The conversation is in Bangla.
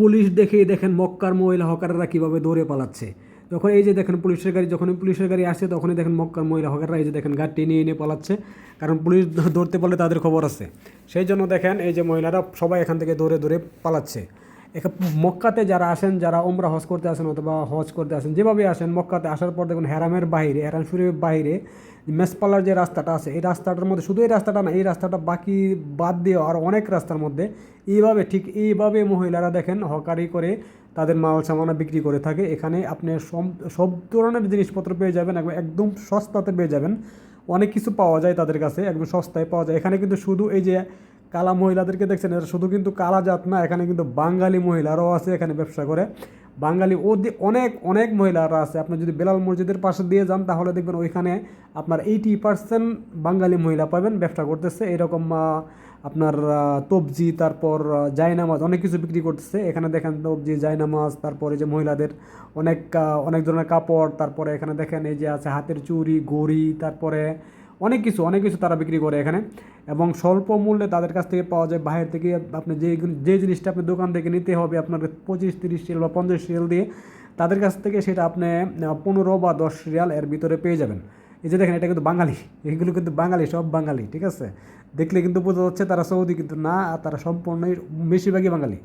পুলিশ দেখেই দেখেন মক্কার মহিলা হকাররা কীভাবে দৌড়ে পালাচ্ছে। যখন এই যে দেখেন পুলিশের গাড়ি, যখনই পুলিশের গাড়ি আসে, তখনই দেখেন মক্কার মহিলা হকাররা এই যে দেখেন গাড়িটি নিয়ে এনে পালাচ্ছে। কারণ পুলিশ ধরতে পারলে তাদের খবর আছে। সেই জন্য দেখেন এই যে মহিলারা সবাই এখান থেকে দৌড়ে দৌড়ে পালাচ্ছে। মক্কাতে যারা আসেন, যারা ওমরা হজ করতে আসেন অথবা হজ করতে আসেন, যেভাবে আসেন, মক্কাতে আসার পর দেখুন হেরামের বাইরে, হেরাম শরীফের বাইরে, মেসপালার যে রাস্তাটা আছে, এই রাস্তাটার মধ্যে শুধু এই রাস্তাটা না, এই রাস্তাটা বাকি বাদ দিয়ে আর অনেক রাস্তার মধ্যে এইভাবে, ঠিক এইভাবে মহিলারা দেখেন হকারি করে তাদের মাল সামানা বিক্রি করে থাকে। এখানে আপনি সব- সব ধরনের জিনিসপত্র পেয়ে যাবেন, একদম একদম সস্তাতে পেয়ে যাবেন। অনেক কিছু পাওয়া যায় তাদের কাছে, একদম সস্তায় পাওয়া যায়। এখানে কিন্তু শুধু এই যে কালা মহিলাদেরকে দেখছেন, এরা শুধু কিন্তু কালা জাত না, এখানে কিন্তু বাঙালি মহিলারাও আছে, এখানে ব্যবসা করে। বাঙালি ও অনেক অনেক মহিলারা আছে। আপনি যদি বেলাল মসজিদের পাশে দিয়ে যান, তাহলে দেখবেন ওইখানে আপনার এইটি পার্সেন্ট বাঙালি মহিলা পাবেন, ব্যবসা করতেছে। এরকম আপনার তবজি, তারপর জায়নামাজ, অনেক কিছু বিক্রি করতেছে। এখানে দেখেন তবজি, জায়নামাজ, তারপরে যে মহিলাদের অনেক অনেক ধরনের কাপড়, তারপরে এখানে দেখেন এই যে আছে হাতের চুড়ি ঘড়ি তারপরে অনেক কিছু অনেক কিছু তারা বিক্রি করে এখানে। এবং স্বল্প মূল্যে তাদের কাছ থেকে পাওয়া যায় বাইরে থেকে আপনি যে যে জিনিসটা আপনি দোকান থেকে নিতে হবে আপনার পঁচিশ, তিরিশ রিয়াল বা পঞ্চাশ রিয়াল দিয়ে, তাদের কাছ থেকে সেটা আপনি পনেরো বা দশ রিয়াল এর ভিতরে পেয়ে যাবেন। এই যে দেখেন, এটা কিন্তু বাঙালি, এগুলো কিন্তু বাঙালি, সব বাঙালি, ঠিক আছে? দেখলে কিন্তু বোঝা যাচ্ছে তারা সৌদি কিন্তু না তারা সম্পূর্ণই বেশিরভাগই বাঙালি।